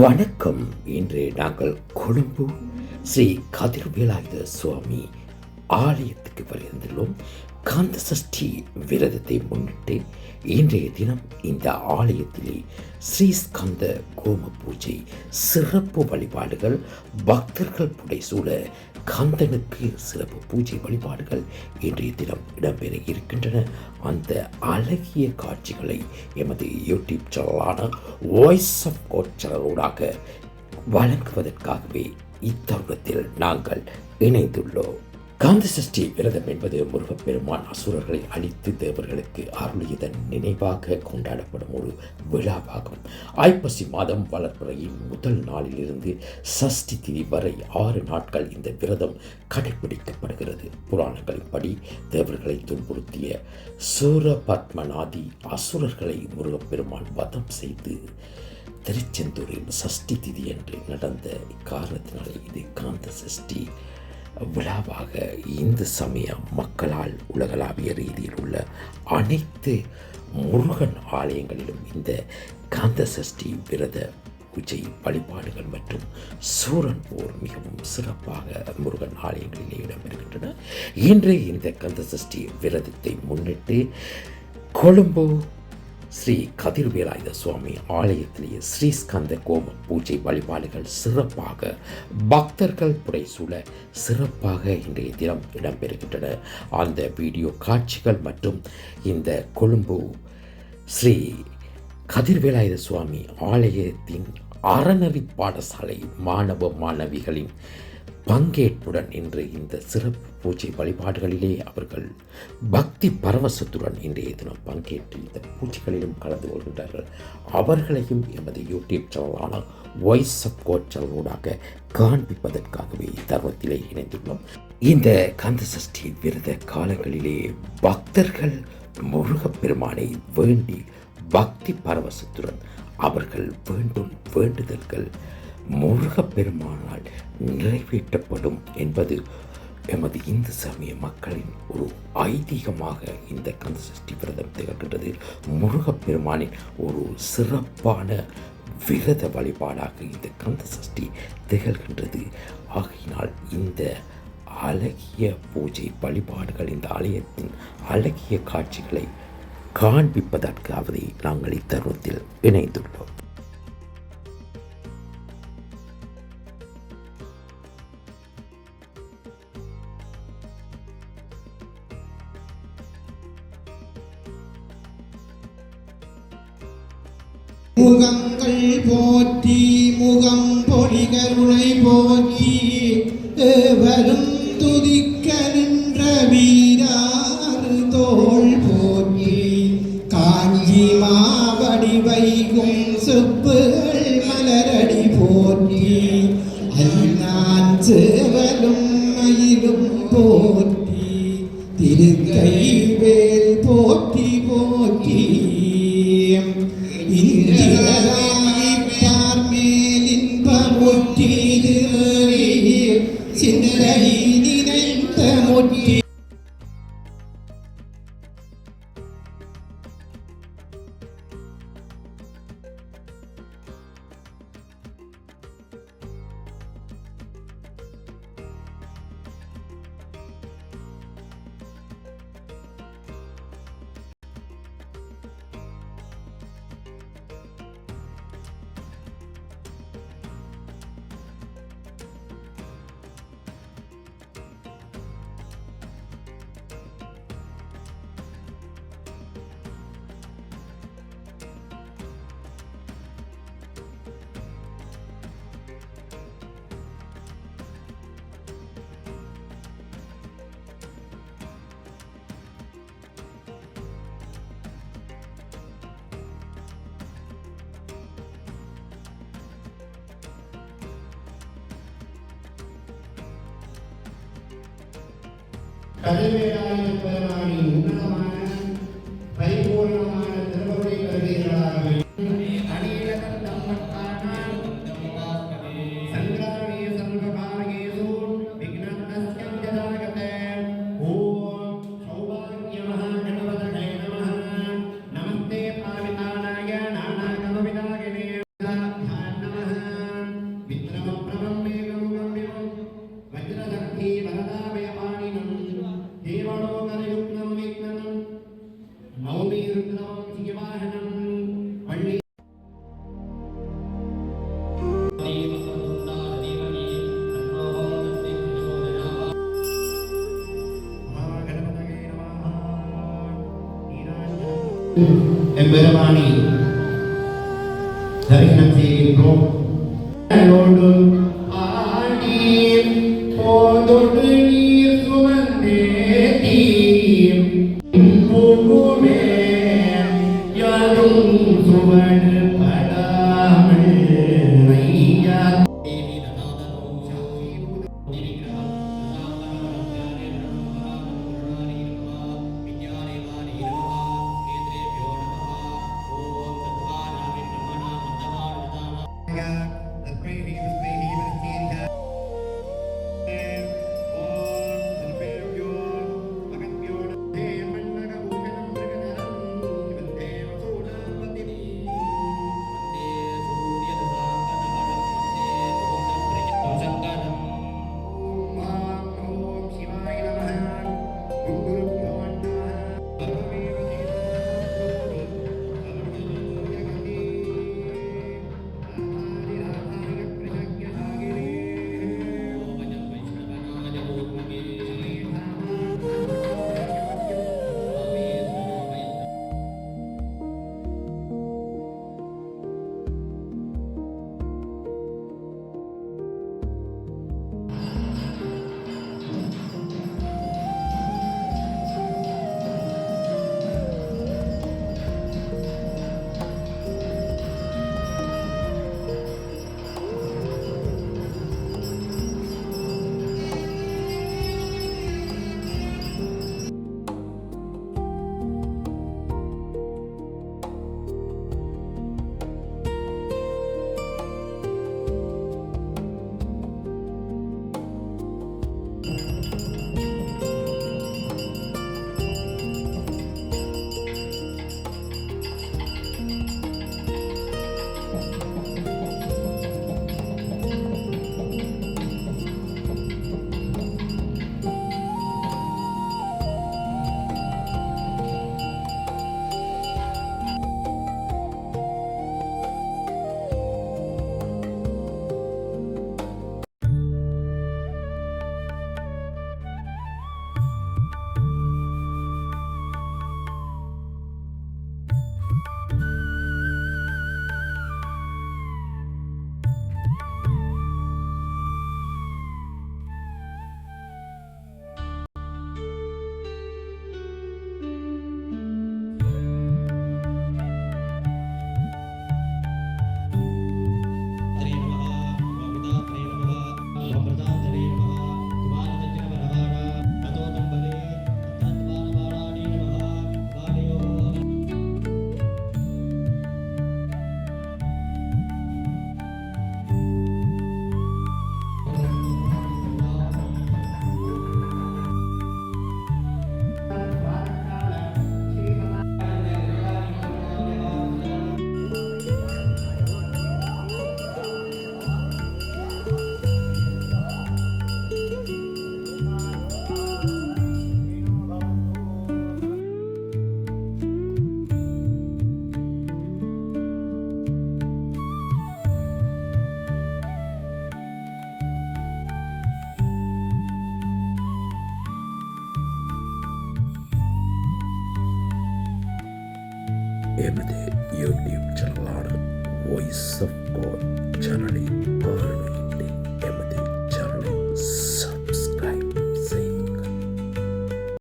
வணக்கம். இன்று நாங்கள் கொழும்பு ஸ்ரீ கதிர்வேலாயுத சுவாமி ஆலயத்துக்கு வருகின்றோம். காந்த சஷ்டி விரதத்தை முன்னிட்டு இன்றைய தினம் இந்த ஆலயத்திலே ஸ்ரீஸ்கந்த கோம பூஜை சிறப்பு வழிபாடுகள் பக்தர்கள் புடைசூழ கந்தனுக்கு சிறப்பு பூஜை வழிபாடுகள் இன்றைய தினம் இடம்பெற இருக்கின்றன. அந்த அழகிய காட்சிகளை எமது யூடியூப் சேனலான வாய்ஸ் ஆஃப் கோட் சேனலூடாக வழங்குவதற்காகவே இத்தருணத்தில் நாங்கள் இணைந்துள்ளோம். காந்த சஷ்டி விரதம் என்பது முருகப்பெருமான் அசுரர்களை அழித்து தேவர்களுக்கு அருளியதன் நினைவாக கொண்டாடப்படும் ஒரு விழாவாகும். ஐப்பசி மாதம் வளர்ப்புறையின் முதல் நாளிலிருந்து சஷ்டி திதி வரை ஆறு நாட்கள் இந்த விரதம் கடைபிடிக்கப்படுகிறது புராணங்களின்படி தேவர்களை துன்புறுத்திய சூரபத்மநாதி அசுரர்களை முருகப்பெருமான் வதம் செய்து திருச்செந்தூரில் சஷ்டி திதி என்று நடந்த இக்காரணத்தினாலே இது காந்த சஷ்டி. விழாவாக இந்து சமய மக்களால் உலகளாவிய ரீதியில் உள்ள அனைத்து முருகன் ஆலயங்களிலும் இந்த காந்த சஷ்டி விரத பூஜை வழிபாடுகள் மற்றும் சூரன் போர் மிகவும் சிறப்பாக முருகன் ஆலயங்களிலே இடம்பெறுகின்றன. இன்று இந்த கந்த சஷ்டி விரதத்தை முன்னிட்டு கொழும்பு ஸ்ரீ கதிர்வேலாயுத சுவாமி ஆலயத்திலேயே ஸ்ரீஸ்கந்த கோம பூஜை வழிபாடுகள் சிறப்பாக பக்தர்கள் புடைசூழ சிறப்பாக இன்றைய தினம் இடம்பெறுகின்றன. அந்த வீடியோ காட்சிகள் மற்றும் இந்த கொழும்பு ஸ்ரீ கதிர்வேலாயுத சுவாமி ஆலயத்தின் அறநெறி பாடசாலை மாணவ மாணவிகளின் பங்கேற்புடன் இன்று இந்த சிறப்பு பூஜை வழிபாடுகளிலே அவர்கள் பக்தி பரவசத்துடன் இன்றைய தினம் பங்கேற்று இந்த பூஜைகளிலும் கலந்து கொள்கின்றார்கள். அவர்களையும் எமது யூடியூப் சேனலான வாய்ஸ் ஆஃப் கோட் சேனலூடாக காண்பிப்பதற்காகவே தர்மத்திலே இணைந்துள்ளோம். இந்த கந்த சஷ்டி விரத காலங்களிலே பக்தர்கள் முருகப்பெருமானை வேண்டி பக்தி பரவசத்துடன் அவர்கள் வேண்டும் வேண்டுதல்கள் முருகப்பெருமானால் நிறைவேற்றப்படும் என்பது எமது இந்து சமய மக்களின் ஒரு ஐதீகமாக இந்த கந்த சஷ்டி விரதம் திகழ்கின்றது. முருகப்பெருமானின் ஒரு சிறப்பான விரத வழிபாடாக இந்த கந்த சஷ்டி திகழ்கின்றது. ஆகையினால் இந்த அழகிய பூஜை வழிபாடுகள் இந்த ஆலயத்தின் அழகிய காட்சிகளை காண்பிப்பதற்காகவே நாங்கள் இத்தருணத்தில் இணைந்துள்ளோம். முகங்கள் போற்றி முகம் பொழிகருணை போற்றி வரும் துதிக்க நின்ற வீராறு தோல் போற்றி. காஞ்சி மாவடி வைகும் செப்புகள் மலரடி போற்றி. அண்ணான் சேவலும் மயிலும் போற்றி. திருக்கை வேல் கதிர்வேலாயுத உன்னதமான பரிபூர்ணமான திருவருளை பெறுகிறார்கள் எம்பெருமானி தரிசனம் செய்கின்றோம் எமது யூடியூப் சேனலான வாய்ஸ் ஆஃப் காட் சேனலை பாருங்கள்